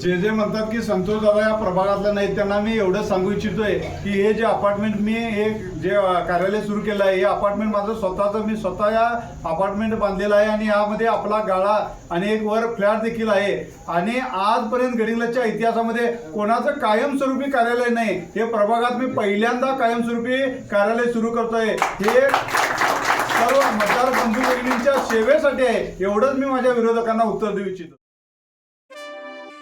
जे जे म्हणतात की संतोष दादा या प्रभागातला नाही त्यांना मी एवढं सांगू इच्छितोय की हे जे अपार्टमेंट मी हे जे कार्यालय सुरू केलं आहे हे अपार्टमेंट माझं स्वतःचं मी स्वतः या अपार्टमेंट बांधलेलं आहे आणि यामध्ये आपला गाळा आणि एक वर फ्लॅट देखील आहे. आणि आजपर्यंत गडिंगलजच्या इतिहासामध्ये कोणाचं कायमस्वरूपी कार्यालय नाही हे प्रभागात मी पहिल्यांदा कायमस्वरूपी कार्यालय सुरू करतोय. हे सर्व मतदार बंधू भगिनींच्या सेवेसाठी आहे एवढंच मी माझ्या विरोधकांना उत्तर देऊ इच्छितो.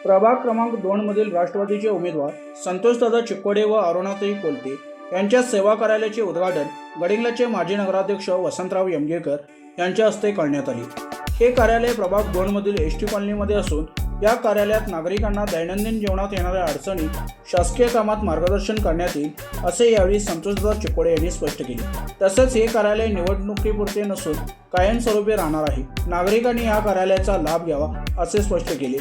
प्रभाग क्रमांक दोन मधील राष्ट्रवादीचे उमेदवार संतोषदादा चिक्कोडे व अरुणाताई कोलते यांच्या सेवा कार्यालयाचे उद्घाटन गडिंगलाचे माजी नगराध्यक्ष वसंतराव यमगेकर यांच्या हस्ते करण्यात आले. हे कार्यालय प्रभाग दोन मधील एस टी कॉलनीमध्ये असून या कार्यालयात नागरिकांना दैनंदिन जीवनात येणाऱ्या अडचणी शासकीय कामात मार्गदर्शन करण्यात येईल असे यावेळी संतोषदादा चिक्कोडे यांनी स्पष्ट केले. तसेच हे कार्यालय निवडणुकीपुरते नसून कायमस्वरूपी राहणार आहे. नागरिकांनी या कार्यालयाचा लाभ घ्यावा असे स्पष्ट केले.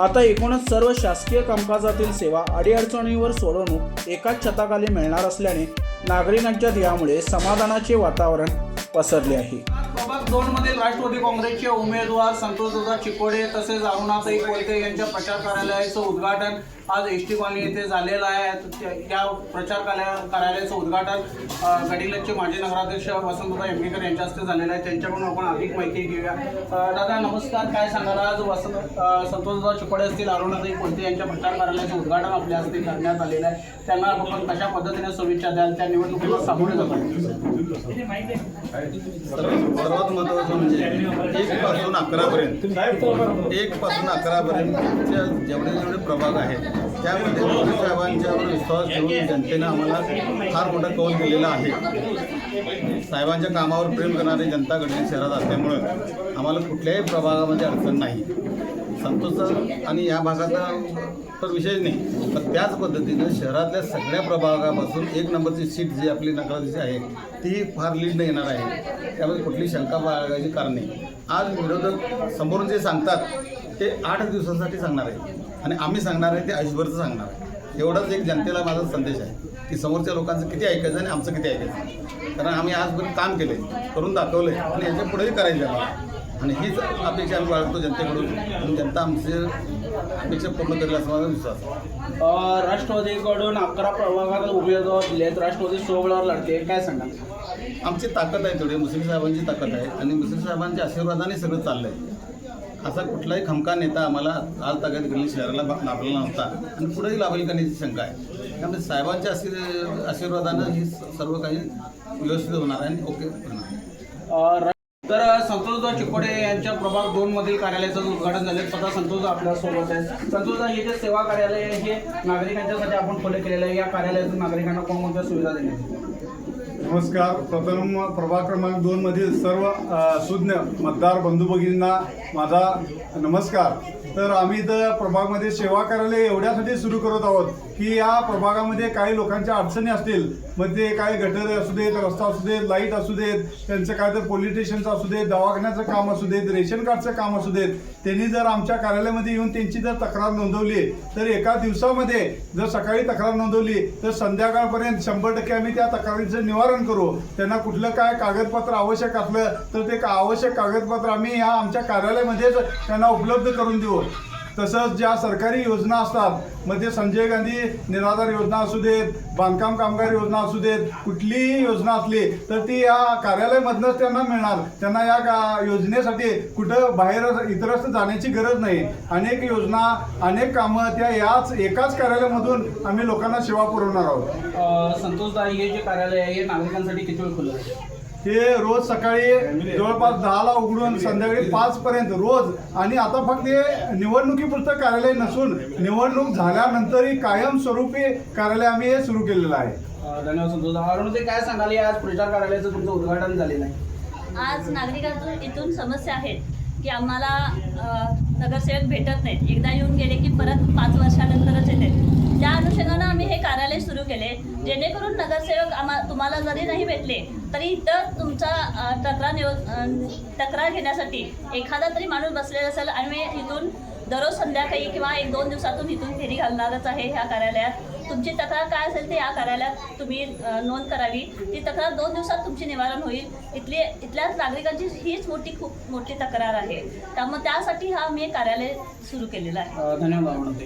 आता एकूणच सर्व शासकीय कामकाजातील सेवा अडीअडचणीवर सोडवणूक एकाच छताखाली मिळणार असल्याने नागरिकांच्या यामुळे समाधानाचे वातावरण पसरले आहे. प्रभाग दोन मधील राष्ट्रवादी काँग्रेसचे उमेदवार संतोषदा चिकोडे तसेच अरुणाताई कोलते यांच्या प्रचार कार्यालयाचं उद्घाटन आज एस टी कॉलनी येथे झालेलं आहे. त्या- या प्रचार कार्या- कार्यालयाचं उद्घाटन अ, माजी नगराध्यक्ष वसंतदा यमगेकर यांच्या हस्ते झालेलं आहे. त्यांच्याकडून आपण अधिक माहिती घेऊया. दादा नमस्कार. काय सांगाल? आज वसंत संतोषदा चिकोडे असतील अरुणाताई कोलते यांच्या प्रचार कार्यालयाचं उद्घाटन आपल्या हस्ते करण्यात आलेलं आहे. त्यांना आपण कशा पद्धतीने शुभेच्छा द्याल? त्या निवडणुकीला सामोरे जातात. सर्वात महत्वाचं म्हणजे एक पासून अकरापर्यंत एक पासून अकरापर्यंतच्या जेवढे जेवढे प्रभाग आहेत त्यामध्ये मोदी साहेबांच्यावर विश्वास ठेवून जनतेनं आम्हाला फार मोठा कौल दिलेला आहे. साहेबांच्या कामावर प्रेम करणारी जनता गडचिरोली शहरात असल्यामुळं आम्हाला कुठल्याही प्रभागामध्ये अडचण नाही. संतोष आणि या भागाचा तर विषय नाही. पण त्याच पद्धतीनं शहरातल्या सगळ्या प्रभागापासून एक नंबरची सीट जी आपली नकाराची आहे ती फार लीडनं येणार आहे. त्यामध्ये कुठली शंका बाळगायची कारण नाही. आज विरोधक समोरून जे सांगतात ते आठ दिवसांसाठी सांगणार आहे आणि आम्ही सांगणार आहे ते आयुष्यभरचं सांगणार आहे एवढाच एक जनतेला माझा संदेश आहे की समोरच्या लोकांचं किती ऐकायचं आणि आमचं किती ऐकायचं. कारण आम्ही आजपर्यंत काम केलं आहे करून दाखवलं आहे आणि याच्या पुढेही करायचं आहे. आणि हीच अपेक्षा आम्ही बाळगतो जनतेकडून. आणि जनता आमचे अपेक्षा पूर्ण करेल असा माझा विश्वास. आहे राष्ट्रवादीकडून अकरा प्रभागात उमेदवार दिलेत. राष्ट्रवादी सोहळ्यावर लढते. काय सांगाल? आमची ताकद आहे थोडी मुस्लिम साहेबांची ताकद आहे. आणि मुस्लिम साहेबांच्या आशीर्वादाने सगळं चाललं आहे असा कुठलाही खमका नेता आम्हाला आज ताकद दिल्ली शहराला लाभलेला नव्हता. आणि पुढेही लाभेल का नाही शंका आहे. त्यामुळे साहेबांच्या आशीर् आशीर्वादानं ही सर्व काही व्यवस्थित होणार आहे आणि ओके होणार तर संतोषदा चिकोडे यांच्या प्रभाग दोन मधील कार्यालयाचं उद्घाटन झालं स्वतः संतोष आपल्यासोबत आहे संतोषदा हे जे सेवा कार्यालय आहे हे नागरिकांच्यासाठी आपण खुले केलेलं आहे. या कार्यालयातून नागरिकांना कोणकोणत्या सुविधा देण्यात नमस्कार. प्रथम प्रभाग क्रमांक दोन मधील सर्व सुज्ञ मतदार बंधू भगिनींना माझा नमस्कार. तर आम्ही इथं प्रभागमध्ये सेवा करायला एवढ्यासाठी सुरू करत आहोत की या प्रभागामध्ये काही लोकांच्या अडचणी असतील मग ते काय गटर असू देत रस्ता असू देत लाइट असू देत त्यांचं काय तर पोलीस स्टेशनचं असू देत दवाखान्याचं काम असू देत रेशन कार्डचं काम असू देत त्यांनी जर आमच्या कार्यालयामध्ये येऊन त्यांची जर तक्रार नोंदवली तर एका दिवसामध्ये जर सकाळी तक्रार नोंदवली तर संध्याकाळपर्यंत शंभर टक्के आम्ही त्या तक्रारीचं निवारण करू. त्यांना कुठलं काय कागदपत्र आवश्यक असलं तर ते का- आवश्यक कागदपत्र आम्ही या आमच्या कार्यालयामध्येच त्यांना उपलब्ध करून देऊ. तसंच ज्या सरकारी योजना असतात मग ते संजय गांधी निराधार योजना असू देत बांधकाम कामगार योजना असू देत कुठलीही योजना असली तर ती या कार्यालयामधनंच त्यांना मिळणार. त्यांना या का योजनेसाठी कुठं बाहेर इतरस्त जाण्याची गरज नाही. अनेक योजना अनेक कामं त्या याच एकाच कार्यालयामधून आम्ही लोकांना सेवा पुरवणार आहोत. संतोषदा हे जे कार्यालय आहे हे नागरिकांसाठी किती वेळ खुलं आहे? ते रोज सकाळी जवळपास दहाला उघडून संध्याकाळी पाच पर्यंत रोज. आणि आता फक्त हे निवडणुकीपुरतं कार्यालय नसून निवडणूक झाल्यानंतरही कायमस्वरूपी कार्यालय आम्ही हे सुरू केलेलं आहे. धन्यवाद संतोषदा अरुण ते काय सांगाल? या आज प्रचार कार्यालयाचं तुमचं उद्घाटन झालेलं आहे. आज नागरिकांतून इथून समस्या आहेत की आम्हाला नगरसेवक भेटत नाहीत. एकदा येऊन गेले की परत पाच वर्षानंतरच येते त्या अनुषंगानं आम्ही हे कार्यालय सुरू केले. जेणेकरून नगरसेवक आम्हा तुम्हाला जरी नाही भेटले तरी इथं तुमचा तक्रार निव तक्रार घेण्यासाठी एखादा तरी माणूस बसलेला असेल आणि इथून दररोज संध्याकाळी किंवा एक दोन दिवसातून इथून फेरी घालणारच आहे ह्या कार्यालयात. तुमची तक्रार काय असेल ते या कार्यालयात तुम्ही नोंद करावी. ती तक्रार दोन दिवसात तुमची निवारण होईल. इथली इथल्या नागरिकांची हीच मोठी खूप मोठी तक्रार आहे. त्यामुळे त्यासाठी हा मी कार्यालय सुरू केलेलं आहे. धन्यवाद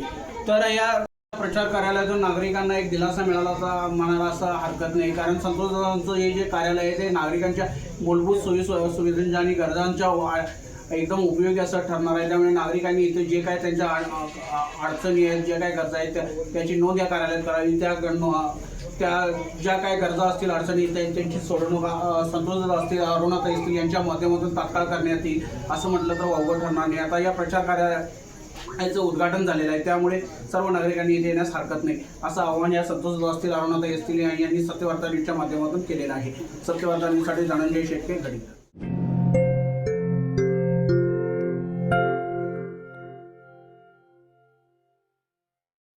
तर या प्रचार कार्यालयातून नागरिकांना एक दिलासा मिळाला असा म्हणायला असं हरकत नाही. कारण संतोषदादांचं हे जे कार्यालय आहे ते नागरिकांच्या मूलभूत सोयी सुविधांच्या आणि गरजांच्या वा- एकदम उपयोगी असं ठरणार आहे. त्यामुळे नागरिकांनी इथे जे काय त्यांच्या अडचणी आहेत जे काय गरजा आहेत त्या त्याची नोंद या कार्यालयात करावी. त्या त्या ज्या काय गरजा असतील अडचणी आहेत त्यांची सोडवणूक संतोषदा असतील अरुणाताई असतील यांच्या माध्यमातून तात्काळ करण्यात येईल असं म्हटलं तर वावगं ठरणार नाही. आता या प्रचार कार्या याचं उद्घाटन झालेलं आहे. त्यामुळे सर्व नागरिकांनी इथे येण्यास हरकत नाही. असं आव्हान या संतोष असतील अरुणाताई असतील यांनी सत्यवार्ता न्यूजच्या माध्यमातून केलेलं आहे. सत्यवार्ता न्यूजसाठी धनंजय शेटके गडिंग